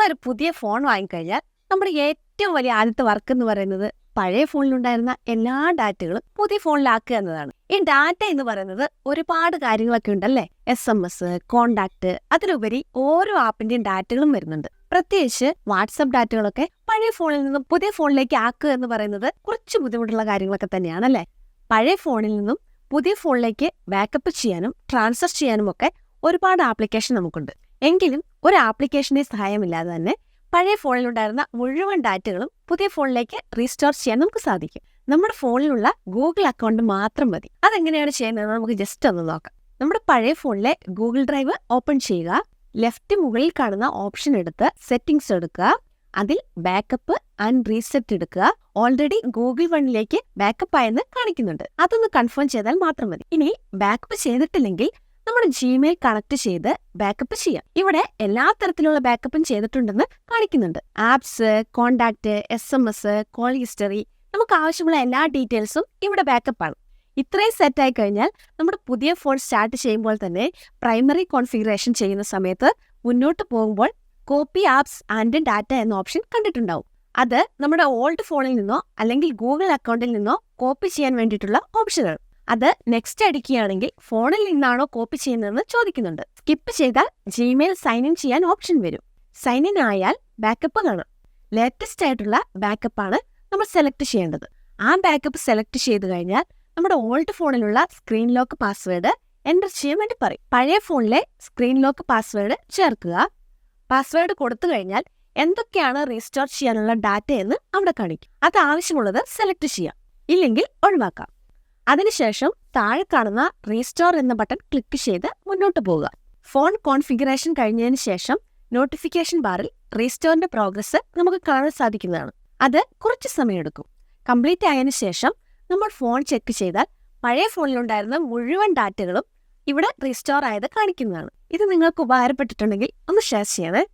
നമ്മളൊരു പുതിയ ഫോൺ വാങ്ങിക്കഴിഞ്ഞാൽ നമ്മുടെ ഏറ്റവും വലിയ ആദ്യത്തെ വർക്ക് എന്ന് പറയുന്നത് പഴയ ഫോണിലുണ്ടായിരുന്ന എല്ലാ ഡാറ്റകളും പുതിയ ഫോണിലാക്കുക എന്നതാണ്. ഈ ഡാറ്റ എന്ന് പറയുന്നത് ഒരുപാട് കാര്യങ്ങളൊക്കെ ഉണ്ടല്ലേ? എസ് എം എസ് കോണ്ടാക്ട് അതിലുപരി ഓരോ ആപ്പിന്റെയും ഡാറ്റകളും വരുന്നുണ്ട്. പ്രത്യേകിച്ച് വാട്സപ്പ് ഡാറ്റകളൊക്കെ പഴയ ഫോണിൽ നിന്നും പുതിയ ഫോണിലേക്ക് ആക്കുക എന്ന് പറയുന്നത് കുറച്ച് ബുദ്ധിമുട്ടുള്ള കാര്യങ്ങളൊക്കെ തന്നെയാണ് അല്ലേ പഴയ ഫോണിൽ നിന്നും പുതിയ ഫോണിലേക്ക് ബാക്കപ്പ് ചെയ്യാനും ട്രാൻസ്ഫർ ചെയ്യാനും ഒക്കെ ഒരുപാട് ആപ്ലിക്കേഷൻ നമുക്കുണ്ട്. എങ്കിലും ഒരു ആപ്ലിക്കേഷന്റെ സഹായമില്ലാതെ തന്നെ പഴയ ഫോണിലുണ്ടായിരുന്ന മുഴുവൻ ഡാറ്റകളും പുതിയ ഫോണിലേക്ക് റീസ്റ്റോർ ചെയ്യാൻ നമുക്ക് സാധിക്കും. നമ്മുടെ ഫോണിലുള്ള ഗൂഗിൾ അക്കൗണ്ട് മാത്രം മതി. അതെങ്ങനെയാണ് ചെയ്യുന്നത് നമുക്ക് ജസ്റ്റ് ഒന്ന് നോക്കാം. നമ്മുടെ പഴയ ഫോണിലെ ഗൂഗിൾ ഡ്രൈവ് ഓപ്പൺ ചെയ്യുക. ലെഫ്റ്റ് മുകളിൽ കാണുന്ന ഓപ്ഷൻ എടുത്ത് സെറ്റിംഗ്സ് എടുക്കുക. അതിൽ ബാക്കപ്പ് ആൻഡ് റീസെറ്റ് എടുക്കുക. ഓൾറെഡി ഗൂഗിൾ വണ്ണിലേക്ക് ബാക്കപ്പ് ആയെന്ന് കാണിക്കുന്നുണ്ട്. അതൊന്ന് കൺഫേം ചെയ്താൽ മാത്രം മതി. ഇനി ബാക്കപ്പ് ചെയ്തിട്ടില്ലെങ്കിൽ നമ്മുടെ ജിമെയിൽ കണക്ട് ചെയ്ത് ബാക്കപ്പ് ചെയ്യാം. ഇവിടെ എല്ലാ തരത്തിലുള്ള ബാക്കപ്പും ചെയ്തിട്ടുണ്ടെന്ന് കാണിക്കുന്നുണ്ട്. Apps contact S M S call history നമുക്ക് ആവശ്യമുള്ള എല്ലാ ഡീറ്റെയിൽസും ഇവിടെ ബാക്കപ്പ് ആണ്. ഇത്രയും സെറ്റ് ആയി കഴിഞ്ഞാൽ നമ്മുടെ പുതിയ ഫോൺ സ്റ്റാർട്ട് ചെയ്യുമ്പോൾ തന്നെ പ്രൈമറി കോൺഫിഗറേഷൻ ചെയ്യുന്ന സമയത്ത് മുന്നോട്ട് പോകുമ്പോൾ കോപ്പി ആപ്സ് ആൻഡ് ഡാറ്റ എന്ന ഓപ്ഷൻ കണ്ടിട്ടുണ്ടാവും. അത് നമ്മുടെ ഓൾഡ് ഫോണിൽ നിന്നോ അല്ലെങ്കിൽ ഗൂഗിൾ അക്കൗണ്ടിൽ നിന്നോ കോപ്പി ചെയ്യാൻ വേണ്ടിയിട്ടുള്ള ഓപ്ഷനാണ് അത് നെക്സ്റ്റ് അടിക്കുകയാണെങ്കിൽ ഫോണിൽ നിന്നാണോ കോപ്പി ചെയ്യുന്നതെന്ന് ചോദിക്കുന്നുണ്ട്. സ്കിപ്പ് ചെയ്താൽ ജിമെയിൽ സൈൻ ഇൻ ചെയ്യാൻ ഓപ്ഷൻ വരും. സൈൻ ഇൻ ആയാൽ ബാക്കപ്പ് കാണാം. ലേറ്റസ്റ്റ് ആയിട്ടുള്ള ബാക്കപ്പ് ആണ് നമ്മൾ സെലക്ട് ചെയ്യേണ്ടത്. ആ ബാക്കപ്പ് സെലക്ട് ചെയ്ത് കഴിഞ്ഞാൽ നമ്മുടെ ഓൾഡ് ഫോണിലുള്ള സ്ക്രീൻ ലോക്ക് പാസ്വേഡ് എന്റർ ചെയ്യാൻ വേണ്ടി പറയും. പഴയ ഫോണിലെ സ്ക്രീൻ ലോക്ക് പാസ്വേഡ് ചേർക്കുക. പാസ്വേഡ് കൊടുത്തു കഴിഞ്ഞാൽ എന്തൊക്കെയാണ് റീസ്റ്റോർ ചെയ്യാനുള്ള ഡാറ്റ എന്ന് അവിടെ കാണിക്കും. അത് ആവശ്യമുള്ളത് സെലക്ട് ചെയ്യാം. ഇല്ലെങ്കിൽ ഒഴിവാക്കാം. അതിനുശേഷം താഴെ കാണുന്ന റീസ്റ്റോർ എന്ന ബട്ടൺ ക്ലിക്ക് ചെയ്ത് മുന്നോട്ട് പോവുക. ഫോൺ കോൺഫിഗറേഷൻ കഴിഞ്ഞതിന് ശേഷം നോട്ടിഫിക്കേഷൻ ബാറിൽ റീസ്റ്റോറിന്റെ പ്രോഗ്രസ് നമുക്ക് കാണാൻ സാധിക്കുന്നതാണ്. അത് കുറച്ച് സമയമെടുക്കും. കംപ്ലീറ്റ് ആയതിനു ശേഷം നമ്മൾ ഫോൺ ചെക്ക് ചെയ്താൽ പഴയ ഫോണിലുണ്ടായിരുന്ന മുഴുവൻ ഡാറ്റകളും ഇവിടെ റീസ്റ്റോർ ആയത് കാണിക്കുന്നതാണ്. ഇത് നിങ്ങൾക്ക് ഉപകാരപ്പെട്ടിട്ടുണ്ടെങ്കിൽ ഒന്ന് ഷെയർ ചെയ്യണേ.